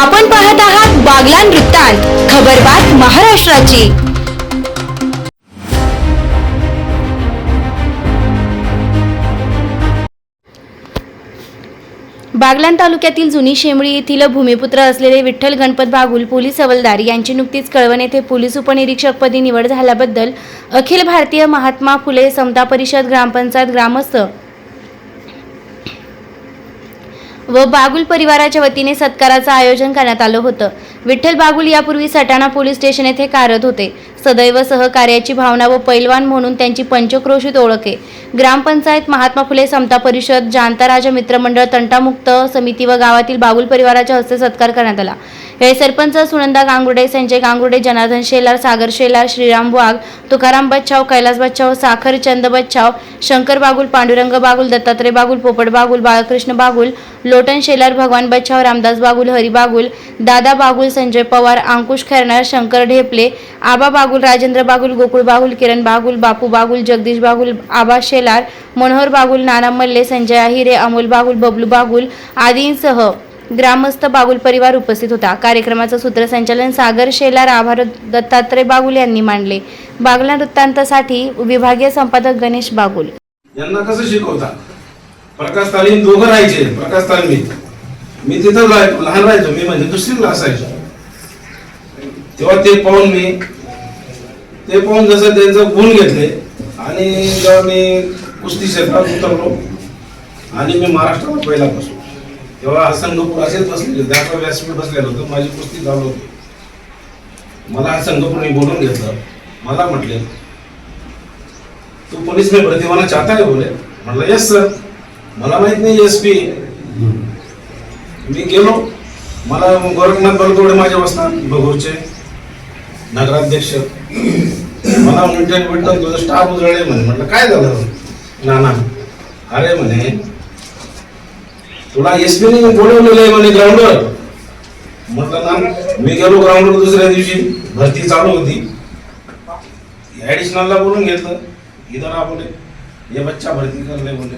आपण पाहत आहात बागलान वृत्तांत खबरबात महाराष्ट्राची. बागलान तालुक्यातील जुनी शेमळी येथील भूमिपुत्र असलेले विठ्ठल गणपत बागुल पोलीस हवलदार यांची नुकतीच कळवण येथे पोलीस उपनिरीक्षकपदी निवड झाल्याबद्दल अखिल भारतीय महात्मा फुले समता परिषद ग्रामपंचायत ग्रामस्थ व बागुल परिवाराच्या वतीने सत्काराचं आयोजन करण्यात आलं होतं. विठ्ठल बागुल यापूर्वी सटाणा पोलीस स्टेशन येथे कार्यरत होते. सदैव सहकार्याची भावना व पैलवान म्हणून त्यांची पंचक्रोशीत ओळख आहे. ग्रामपंचायत महात्मा फुले समता परिषद जाणता राजा मित्रमंडळ तंटामुक्त समिती व गावातील बागुल परिवाराच्या हस्ते सत्कार करण्यात आला. यावेळी सरपंच सुनंदा गांगुडे संजय गांगुडे जनार्दन शेलार सागर शेलार श्रीराम वाघ तुकाराम बच्छाव कैलास बच्छाव साखर चंद बच्छाव शंकर बागुल पांडुरंग बागुल दत्तात्रय बागुल पोपट बागुल बाळकृष्ण बागुल लोटन शेलार भगवान बच्छाव रामदास बागुल हरी बागुल दादा बागुल संजय पवार अंकुश खैरनार शंकर ढेपले आबा बागुल बागुल राजेंद्र बागुल गोकुळ बागुल किरण बागुल बापू बागुल जगदीश बागुल आबा शेलार मनोहर बागुल नाना मल्ले संजय आहिरे अमोल बागुल बबलू बागुल आदींसह ग्रामस्थ बागुल परिवार उपस्थित होता. कार्यक्रमाचं सूत्रसंचालन सागर शेलार आभार दत्तात्रय बागुल यांनी मांडले. बागला वृत्तांतासाठी विभागीय संपादक गणेश बागुल. यांना कसं शिकवता? प्रकाश तालीम दोघं राहायचे. प्रकाश तालीमीत मी. तिथं लहान राहायचो. मी म्हणजे दुसरीला असायचो तेव्हा ते पाहून मी ते पाहून जसं त्यांचं गुण घेतले आणि जेव्हा मी कुस्ती क्षेत्रात उतरलो आणि मी महाराष्ट्राला पहिला बसलो तेव्हा संघपूर असेच बसलेले दाखवा व्यासपीठ बसलेलं होतं माझी कुस्ती चालू होती. मला हा संघपूरने बोलून घेतलं. मला म्हटले तू पुलिस में भर्ती होना चाहता है बोले म्हटलं यस सर. मला माहीत नाही एस पी मी गेलो. मला गोरखनाथ बलकवडे माझ्या वस्तात भगूरचे. नगराध्यक्ष. मला म्हणजे म्हटलं तुझं स्टाफ उजळले म्हणे. म्हटलं काय झालं? ना ना अरे म्हणे तुला एस पी ने बोलवलेलं आहे म्हणे ग्राउंडवर म्हटलं ना मी गेलो ग्राउंडवर दुसऱ्या दिवशी. भरती चालू होती. ॲडिशनलला बोलून घेतलं. इधर आ बोले ये बच्चा भरती करले बोले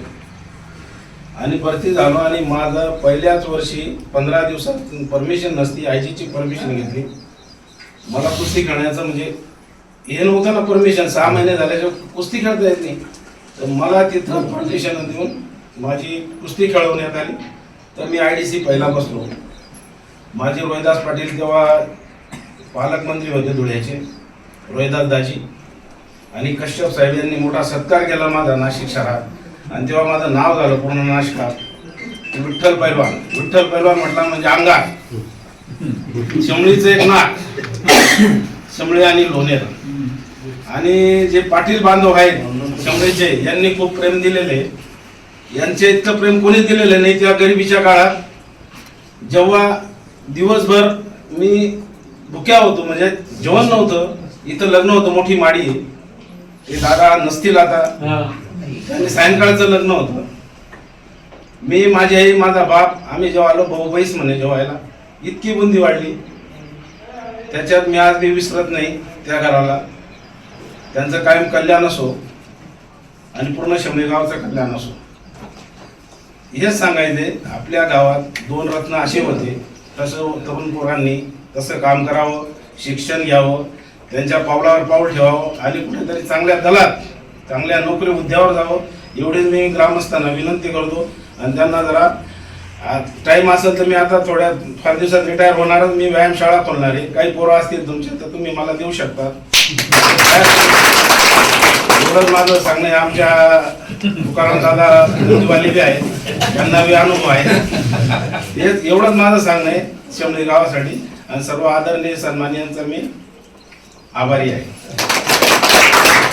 आणि भरती झालो आणि माझं पहिल्याच वर्षी पंधरा दिवसात परमिशन नसती आयजीची परमिशन घेतली. मला कुस्ती खेळण्याचं म्हणजे हे नव्हतं ना परमिशन सहा महिने झाल्याच्या कुस्ती खेळता येत नाही. तर मला तिथं परमिशन देऊन माझी कुस्ती खेळवण्यात आली. तर मी आय डी सी पहिला बसलो. माझे रोहिदास पाटील तेव्हा पालकमंत्री होते धुळ्याचे रोहिदास दाजी. आणि कश्यप साहेब यांनी मोठा सत्कार केला माझा नाशिक शहरात. आणि तेव्हा माझं नाव झालं पूर्ण नाशिकात. विठ्ठल पैलवान. विठ्ठल पैलवान म्हटला म्हणजे अंगार. शिमळीचं एक नाक. शमळी आणि लोणेर. आणि जे पाटील बांधव आहेत शमळीचे यांनी खूप प्रेम दिलेले. यांचे इतकं प्रेम कोणीच दिलेलं नाही त्या गरिबीच्या काळात. जेव्हा दिवसभर मी भुक्या होतो म्हणजे जेवण नव्हतं इथं लग्न होतं मोठी माडी. ते दादा नसतील आता. आणि सायंकाळचं लग्न होतं. मी माझी आई माझा बाप आम्ही जेव्हा आलो भाऊ बैस म्हणे जेवायला. इतकी बुंदी वाढली. त्याच्यात मी आज मी विसरत नाही त्या घराला. त्यांचं कायम कल्याण असो आणि पूर्ण शमणी गावाचं कल्याण असो. हेच सांगायचे आपल्या गावात दोन रत्न असे होते. तसं तरुण पोरांनी तसं काम करावं शिक्षण घ्यावं त्यांच्या पावलावर पाऊल ठेवावं आणि कुठेतरी चांगल्या दलात चांगल्या नोकरी हुद्द्यावर जावं एवढीच मी ग्रामस्थांना विनंती करतो. आणि त्यांना जरा टाइम असेल तर मी आता थोड्या फार दिवसात रिटायर होणारच मी व्यायामशाळा खोलणार आहे. काही पोरं असतील तुमचे तर तुम्ही मला देऊ शकता. एवढंच माझं सांगणं आहे. आमच्या दुकानात दादा नदीवाले बी आहेत त्यांना बी अनुभव आहे. हेच एवढंच माझं सांगणं आहे शमणी गावासाठी. आणि सर्व आदरणीय सन्मानियांचा मी आभारी आहे.